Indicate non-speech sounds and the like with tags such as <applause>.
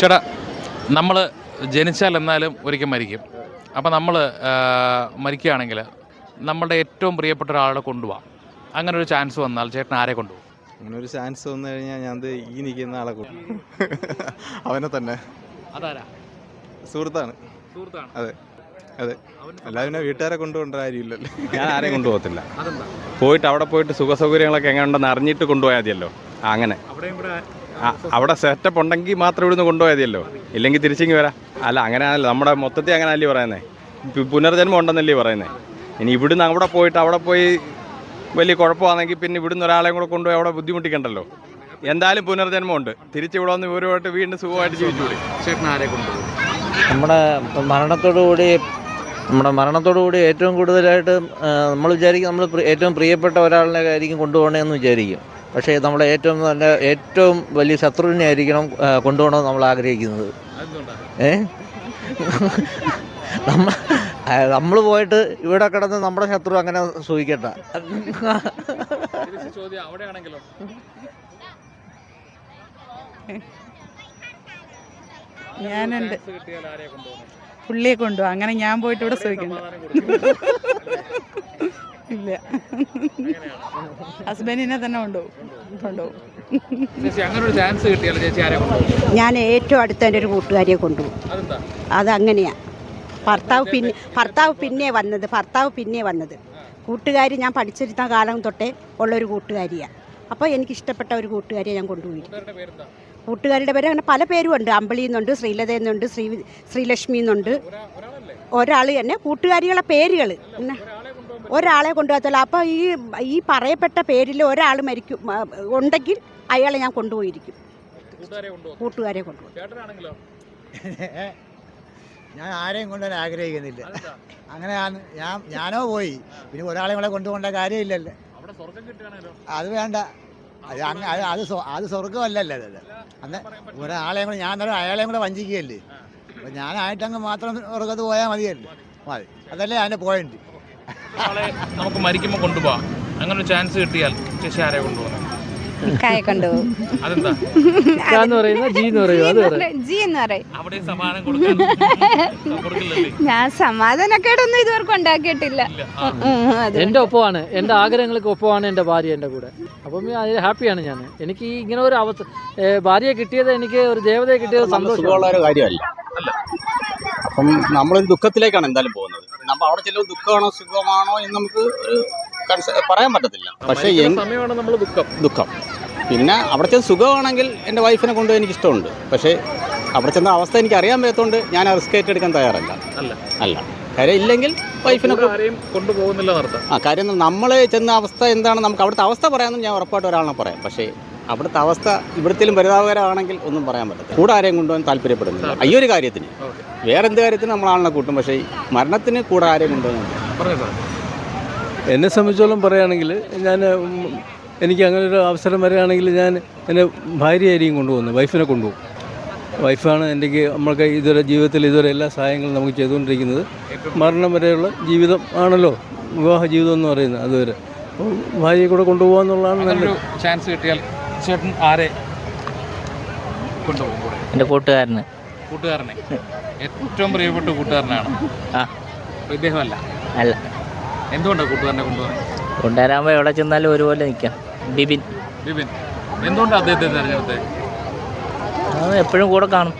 ചേട്ടാ നമ്മൾ ജനിച്ചാൽ എന്നാലും ഒരിക്കൽ മരിക്കും. അപ്പോൾ നമ്മൾ മരിക്കുകയാണെങ്കിൽ നമ്മുടെ ഏറ്റവും പ്രിയപ്പെട്ട ഒരാളെ കൊണ്ടുപോകാം അങ്ങനെ ഒരു ചാൻസ് വന്നാൽ ചേട്ടൻ ആരെ കൊണ്ടുപോകും? അങ്ങനെ ഒരു ചാൻസ് വന്നു കഴിഞ്ഞാൽ ഞാൻ ഈ നിൽക്കുന്ന ആളെ കൂട്ടും <laughs> അവനെ തന്നെ. അതാരാ? സുഹൃത്താണ്. സുഹൃത്താണ്. അതെ. അതെ. അല്ലാതെ പിന്നെ വീട്ടുകാരെ കൊണ്ടുപോകേണ്ട കാര്യമില്ലല്ലോ. ഞാൻ ആരെയും കൊണ്ടുപോകത്തില്ല. പോയിട്ട് അവിടെ പോയിട്ട് സുഖസൗകര്യങ്ങളൊക്കെ എങ്ങനെ ഉണ്ടെന്ന് അറിഞ്ഞിട്ട് കൊണ്ടുപോയാൽ മതിയല്ലോ. അങ്ങനെ. അവിടെ സെറ്റപ്പ് ഉണ്ടെങ്കിൽ മാത്രം ഇവിടുന്ന് കൊണ്ടുപോയതല്ലോ ഇല്ലെങ്കിൽ തിരിച്ചിങ്ങി വരാം. അല്ല അങ്ങനെ ആണല്ലോ നമ്മുടെ മൊത്തത്തിൽ അങ്ങനെ അല്ലേ പറയുന്നത് പുനർജന്മം ഉണ്ടെന്നല്ലേ പറയുന്നത് ഇനി ഇവിടുന്ന് അവിടെ പോയിട്ട് അവിടെ പോയി വലിയ കുഴപ്പമാണെങ്കിൽ പിന്നെ ഇവിടുന്ന് ഒരാളെയും കൂടെ കൊണ്ടുപോയി അവിടെ ബുദ്ധിമുട്ടിക്കണ്ടല്ലോ. എന്തായാലും പുനർജന്മമുണ്ട് തിരിച്ചിവിടെ വന്ന് ഇവരുമായിട്ട് വീണ്ടും സുഖമായിട്ട് ജീവിച്ചുകൂടി ചേട്ടൻ ആരെ കൊണ്ടുപോകും? നമ്മുടെ മരണത്തോടുകൂടി നമ്മുടെ മരണത്തോടുകൂടി ഏറ്റവും കൂടുതലായിട്ട് നമ്മൾ വിചാരിക്കും നമ്മൾ ഏറ്റവും പ്രിയപ്പെട്ട ഒരാളിനെ ആയിരിക്കും കൊണ്ടുപോകണമെന്ന് വിചാരിക്കും. പക്ഷേ നമ്മളെ ഏറ്റവും നല്ല ഏറ്റവും വലിയ ശത്രുവിനെ ആയിരിക്കണം കൊണ്ടുപോകണം കൊണ്ടുപോകണമെന്ന് നമ്മൾ ആഗ്രഹിക്കുന്നത്. അതെന്തുകൊണ്ടാണ്? ഏ? നമ്മ നമ്മൾ പോയിട്ട് ഇവിടെ കിടന്ന് നമ്മുടെ ശത്രു അങ്ങനെ അവിടെയാണെങ്കിലോ? ഞാനുണ്ട്. പുള്ളിയെ കൊണ്ടുപോകും. അങ്ങനെ ഞാൻ പോയിട്ട് ഇവിടെ കൊടുക്കും. ഇല്ല. ഹസ്ബൻഡിനെ തന്നെ കൊണ്ടുപോകും ഞാൻ ഏറ്റവും അടുത്ത എന്റെ ഒരു കൂട്ടുകാരിയെ കൊണ്ടുപോകും അതെന്താ? അതങ്ങനെയാണ് ഭർത്താവ് പിന്നെ ഭർത്താവ് പിന്നെ വന്നത് ഭർത്താവ് പിന്നെ വന്നത്. കൂട്ടുകാരി ഞാൻ പഠിച്ചിരുന്ന കാലം തൊട്ടേ ഉള്ളൊരു കൂട്ടുകാരിയാണ് അപ്പോൾ എനിക്കിഷ്ടപ്പെട്ട ഒരു കൂട്ടുകാരിയെ ഞാൻ കൊണ്ടുപോയി. കൂട്ടുകാരുടെ പേര് അങ്ങനെ പല പേരും ഉണ്ട്. അമ്പിളി എന്നുണ്ട് ശ്രീലത എന്നുണ്ട് ശ്രീ ശ്രീലക്ഷ്മി എന്നുണ്ട് ഒരാൾ തന്നെ കൂട്ടുകാരികളെ പേരുകൾ പിന്നെ ഒരാളെ കൊണ്ടുപോകത്തില്ല അപ്പോൾ ഈ ഈ പറയപ്പെട്ട പേരിൽ ഒരാൾ മരിക്കും ഉണ്ടെങ്കിൽ അയാളെ ഞാൻ കൊണ്ടുപോയിരിക്കും. കൂട്ടുകാരെ കൊണ്ടുപോകും <laughs> ഞാൻ ആരെയും കൊണ്ടുവരാൻ ആഗ്രഹിക്കുന്നില്ല. അങ്ങനെയാണ് അങ്ങനെ ഞാൻ ഞാനോ പോയി. പിന്നെ ഒരാളെ കൂടെ കൊണ്ടുപോകേണ്ട കാര്യമില്ലല്ലോ. അത് വേണ്ട. അത് അത് അത് അത് സ്വർഗമല്ലല്ലോ അത്. അന്ന് ഒരാളെയും കൂടെ ഞാൻ അന്നേരം അയാളെയും കൂടെ വഞ്ചിക്കുകയല്ലേ. അപ്പം ഞാനായിട്ടങ്ങ് മാത്രം സ്വർഗത്ത് പോയാൽ മതിയല്ലോ. മതി. അതല്ലേ അതിന്റെ പോയിന്റ് ഒരാളെ നമുക്ക് മരിക്കുമ്പോൾ കൊണ്ടുപോവാം. അങ്ങനെ ഒരു ചാൻസ് കിട്ടിയാൽ ചേച്ചി ആരെ കൊണ്ടുപോകുന്നത് കൊണ്ടുപോകും. അതെന്താ? ജി എന്ന് പറയും അത് ജി എന്ന് പറയും. അവിടെ സമാധാനം കൊടുക്കാൻ കൊടുക്കില്ലല്ലേ? ഞാൻ സമാധാനക്കേടൊന്നും ഇതുവർക്കും ഉണ്ടാക്കിയിട്ടില്ല ഇല്ല. ആ. എന്റെ ഒപ്പമാണ്. എന്റെ ആഗ്രഹങ്ങൾക്ക് ഒപ്പമാണ് എന്റെ ഭാര്യ എന്റെ കൂടെ. അപ്പം അതിൽ ഹാപ്പിയാണ് ഞാൻ. എനിക്ക് ഈ ഇങ്ങനെ ഒരു അവസ്ഥ ഏ, ഭാര്യയെ കിട്ടിയത് എനിക്ക് ഒരു ദേവതയെ കിട്ടിയത് സന്തോഷമുള്ള സുഖമുള്ള ഒരു കാര്യമല്ല. അപ്പം നമ്മളൊരു ദുഃഖത്തിലേക്കാണ് എന്തായാലും പോകുന്നത്. നമ്മൾ അവിടെ ചെല്ലുമ്പോൾ ദുഃഖമാണോ സുഖമാണോ എന്ന് നമുക്ക് ഒരു പറയാൻ പറ്റത്തില്ല. പക്ഷേ സമയമാണ് നമ്മൾ ദുഃഖം. ദുഃഖം. പിന്നെ അവിടെ ചെന്ന് സുഖമാണെങ്കിൽ എന്റെ വൈഫിനെ കൊണ്ട് എനിക്ക് ഇഷ്ടമുണ്ട് പക്ഷേ അവിടെ ചെന്ന അവസ്ഥ എനിക്ക് അറിയാൻ പറ്റത്തോണ്ട് ഞാൻ ആ റിസ്ക് ഏറ്റെടുക്കാൻ തയ്യാറല്ല. അല്ല. അല്ല. കാര്യം ഇല്ലെങ്കിൽ വൈഫിനെ കൊണ്ടുപോകുന്നില്ല ആ കാര്യം നമ്മൾ ചെന്ന അവസ്ഥ എന്താണ്? നമുക്ക് അവിടുത്തെ അവസ്ഥ പറയാമെന്ന് ഞാൻ ഉറപ്പായിട്ട് ഒരാളിനെ പറയാം. പക്ഷേ അവിടുത്തെ അവസ്ഥ ഇവിടത്തിലും പരിതാപകരമാണെങ്കിൽ ഒന്നും പറയാൻ പറ്റില്ല കൂടെ ആരെയും കൊണ്ടുപോകാൻ താല്പര്യപ്പെടുന്നില്ല. ഈ ഒരു കാര്യത്തിന്. ഓക്കെ. വേറെ എന്ത് കാര്യത്തിന് നമ്മൾ ആളിനെ കൂട്ടും. പക്ഷേ മരണത്തിന് കൂടെ ആരെയും കൊണ്ടുപോകുന്നില്ല എന്നെ സംബന്ധിച്ചോളം പറയുകയാണെങ്കിൽ ഞാൻ എനിക്ക് അങ്ങനെ ഒരു അവസരം വരികയാണെങ്കിൽ ഞാൻ എന്റെ ഭാര്യയായിരിക്കും കൊണ്ടുപോകുന്നത് വൈഫിനെ കൊണ്ടുപോകും. വൈഫാണ് എന്റെ നമ്മൾക്ക് ഇതുവരെ ജീവിതത്തിൽ ഇതുവരെ എല്ലാ സഹായങ്ങളും നമുക്ക് ചെയ്തുകൊണ്ടിരിക്കുന്നത്. മരണം വരെയുള്ള ജീവിതം ആണല്ലോ വിവാഹ ജീവിതം എന്ന് പറയുന്നത് അതുവരെ. അപ്പം ഭാര്യയെ കൂടെ കൊണ്ടുപോകാന്നുള്ളതാണ് നല്ലൊരു ചാൻസ് കിട്ടിയാൽ ചേട്ടൻ ആരെ കൊണ്ടുപോകും കൂടെ? എന്റെ കൂട്ടുകാരന്. കൂട്ടുകാരനെ. ഏറ്റവും പ്രിയപ്പെട്ട കൂട്ടുകാരനാണ്. ആ. ഇദ്ദേഹമല്ല. അല്ല. എന്തുകൊണ്ടാണ് കൂട്ടുകാരനെ കൊണ്ടുപോകാൻ കൊണ്ടുവരാകുമ്പോൾ എവിടെ ചെന്നാലും ഒരുപോലെ നിൽക്കാം. ബിബിൻ ബിബിൻ എന്തുകൊണ്ടാണ് അദ്ദേഹത്തെ തിരഞ്ഞെടുത്തത്? എപ്പോഴും കൂടെ കാണും.